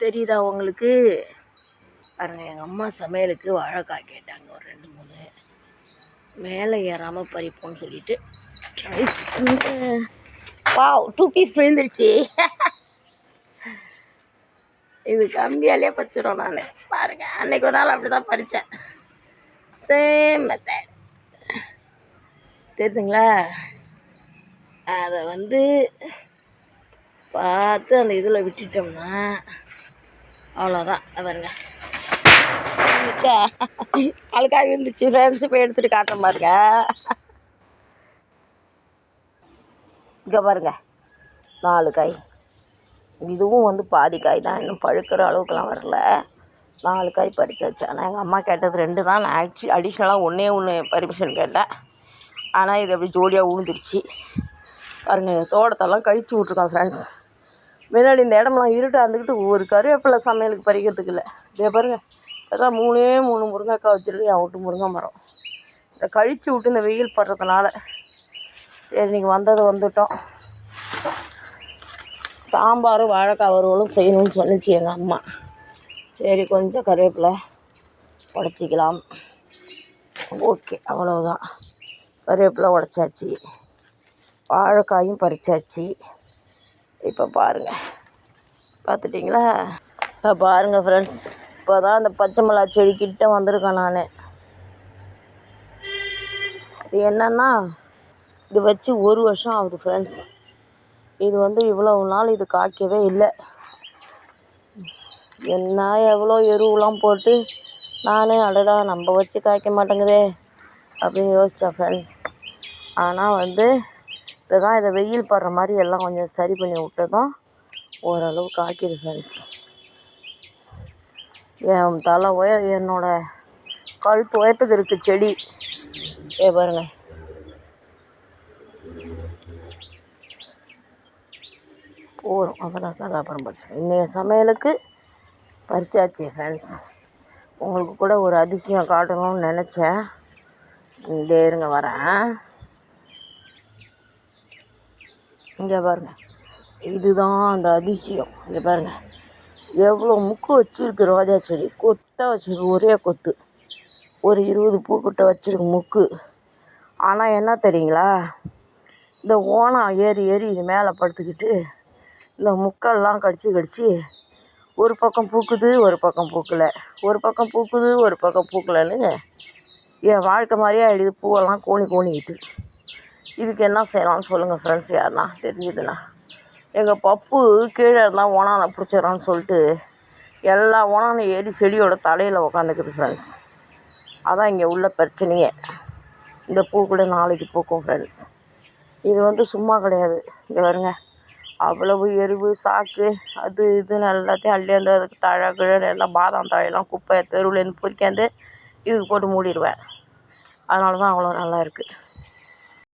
தெரியுதா உங்களுக்கு? பாருங்க எங்கள் அம்மா சமையலுக்கு வாழைக்காய் கேட்டாங்க ஒரு ரெண்டு மூணு. மேலே ஏறாமல் பறிப்போம்னு சொல்லிட்டு. வா டூ பீஸ் விழுந்துருச்சு. இது கம்பியாலே பறிச்சிடும் நான். பாருங்க அன்னைக்கு ஒரு நாள் அப்படி தான் பறித்தேன் சேம் மெத்தட் தெரியுதுங்களா? அதை வந்து பார்த்து அந்த இதில் விட்டுட்டோம்னா அவ்வளோதான் பாருங்க. இருந்துச்சா அழுக்காக இருந்துச்சு ஃப்ரெண்ட்ஸு போய் எடுத்துகிட்டு காட்டுற பாருங்க. இங்கே பாருங்க. நாலு காய். இதுவும் வந்து பாதி காய் தான். இன்னும் பழுக்கிற அளவுக்குலாம் வரல. நாலு காய் பறிச்சாச்சு. ஆனால் எங்கள் அம்மா கேட்டது ரெண்டு தான். நான் ஆக்சுவலி அடிஷ்னலாக ஒன்றே ஒன்று பர்மிஷன் கேட்டேன். ஆனால் இது அப்படி ஜோடியாக உழுந்துருச்சு. பாருங்கள் தோட்டத்தெல்லாம் கழிச்சு விட்ருக்கோம் ஃப்ரெண்ட்ஸ் முன்னாடி இந்த இடமெல்லாம் இருட்டு இருந்துக்கிட்டு ஒரு கருவேப்பிலை சமையலுக்கு பறிக்கிறதுக்கு இல்லை. இதே பாருங்கள் அதான் மூணே மூணு முருங்கைக்காய் வச்சுருக்கு. என் விட்டு முருங்கை மரம். இதை கழித்து விட்டு இந்த வெயில் படுறதுனால. சரி நீங்கள் வந்தது வந்துட்டோம். சாம்பாரும் வாழைக்காய் வறுவலும் செய்யணும்னு சொன்னிச்சு எங்கள் அம்மா. சரி கொஞ்சம் கருவேப்பிலை உடச்சிக்கலாம். ஓகே அவ்வளோதான் கருவேப்பிலை உடச்சாச்சு. வாழைக்காயும் பறிச்சாச்சு. இப்போ பாருங்கள் பார்த்துட்டிங்களா? இப்போ பாருங்கள் ஃப்ரெண்ட்ஸ் இப்போ தான் அந்த பச்சை மிளகா செடி கிட்ட வந்திருக்கேன் நான். இது என்னென்னா இது வச்சு ஒரு வருஷம் ஆகுது ஃப்ரெண்ட்ஸ் இது வந்து இவ்வளவு நாள் இது காய்க்கவே இல்லை. என்ன எவ்வளோ எருவெலாம் போட்டு நானே அடடா நம்ம வச்சு காய்க்க மாட்டேங்குதே அப்படின்னு யோசித்தேன் ஃப்ரெண்ட்ஸ் ஆனால் வந்து இப்போ தான் இதை வெயில் படுற மாதிரி எல்லாம் கொஞ்சம் சரி பண்ணி விட்டதும் ஓரளவு காய்க்குது ஃப்ரெண்ட்ஸ் என் தலை உயர் என்னோட கழுத்து உயரத்துக்கு இருக்குது செடி. ஏ பாருங்க. போகிறோம் அப்புறம் தான் அப்புறம் பறிச்சேன் இன்றைய சமையலுக்கு பறிச்சாச்சு ஃப்ரெண்ட்ஸ் உங்களுக்கு கூட ஒரு அதிசயம் காட்டணும்னு நினச்சேன். இதே இருங்க வரேன். இங்கே பாருங்க. இதுதான் அந்த அதிசயம். இங்கே பாருங்கள் எவ்வளோ முக்கு வச்சுருக்கு ரோஜா செடி. கொத்தாக வச்சுருக்கு ஒரே கொத்து. ஒரு இருபது பூக்கிட்ட வச்சுருக்கு முக்கு. ஆனால் என்ன தெரியுங்களா? இந்த ஓணம் ஏறி ஏறி இது மேலே படுத்துக்கிட்டு இந்த முக்கெல்லாம் கடிச்சு கடிச்சு ஒரு பக்கம் பூக்குது ஒரு பக்கம் பூக்கலை. ஒரு பக்கம் பூக்குது ஒரு பக்கம் பூக்கலைன்னு என் வாழ்க்கை மாதிரியே ஆகிடுது பூவெல்லாம் கோணி கோணிக்கிட்டு. இதுக்கு என்ன செய்யலாம்னு சொல்லுங்கள் ஃப்ரெண்ட்ஸ் யாருன்னா? தெரிஞ்சுதுண்ணா எங்கள் பப்பு கீழே இருந்தால் ஓனானை பிடிச்சிடறான்னு சொல்லிட்டு எல்லா ஓனானும் ஏறி செடியோட தலையில் உக்காந்துக்குது ஃப்ரெண்ட்ஸ் அதான் இங்கே உள்ள பிரச்சனையே. இந்த பூ கூட நாளைக்கு பூக்கும் ஃப்ரெண்ட்ஸ் இது வந்து சும்மா கிடையாது. இங்கே வருங்க அவ்வளவு எருவு சாக்கு அது இதுன்னு எல்லாத்தையும் அள்ளி அதுக்கு தழை கிழ எல்லாம் பாதாம் தழையெல்லாம் குப்பை தெருவுலேருந்து பொறிக்காந்து இதுக்கு போட்டு மூடிடுவேன் அதனால தான் அவ்வளோ நல்லா இருக்குது